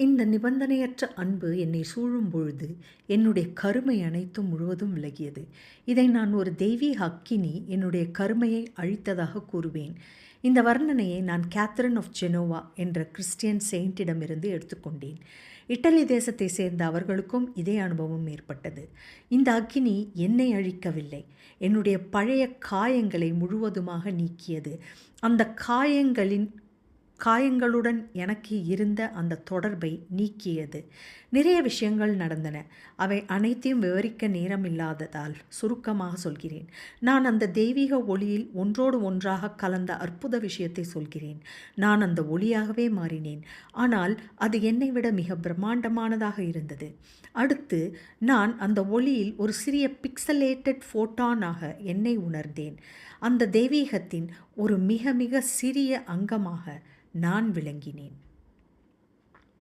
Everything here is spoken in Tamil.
இந்த நிபந்தனையற்ற அன்பு என்னை சூழும் பொழுது என்னுடைய கருமை அனைத்தும் முழுவதும் விலகியது. இதை நான் ஒரு தெய்வீக அக்கினி என்னுடைய கருமையை அழித்ததாக கூறுவேன். இந்த வர்ணனையை நான் கேத்தரின் ஆஃப் ஜெனோவா என்ற கிறிஸ்டியன் செயின்ட்டிடமிருந்து எடுத்துக்கொண்டேன் இட்டலி தேசத்தை சேர்ந்த அவர்களுக்கும் இதே அனுபவம் ஏற்பட்டது. இந்த அக்கினி என்னை அழிக்கவில்லை. என்னுடைய பழைய காயங்களை முழுவதுமாக நீக்கியது. அந்த காயங்களின் காயங்களுடன் எனக்கு இருந்த அந்த தொடர்பை நீக்கியது. நிறைய விஷயங்கள் நடந்தன. அவை அனைத்தையும் விவரிக்க நேரம் இல்லாததால் சுருக்கமாக சொல்கிறேன். நான் அந்த தெய்வீக ஒளியில் ஒன்றோடு ஒன்றாக கலந்த அற்புத விஷயத்தை சொல்கிறேன். நான் அந்த ஒளியாகவே மாறினேன். ஆனால் அது என்னை விட மிக பிரம்மாண்டமானதாக இருந்தது. அடுத்து நான் அந்த ஒளியில் ஒரு சிறிய பிக்சலேட்டட் ஃபோட்டானாக என்னை உணர்ந்தேன். அந்த தெய்வீகத்தின் ஒரு மிக மிக சிறிய அங்கமாக நான் விளங்கினேன்.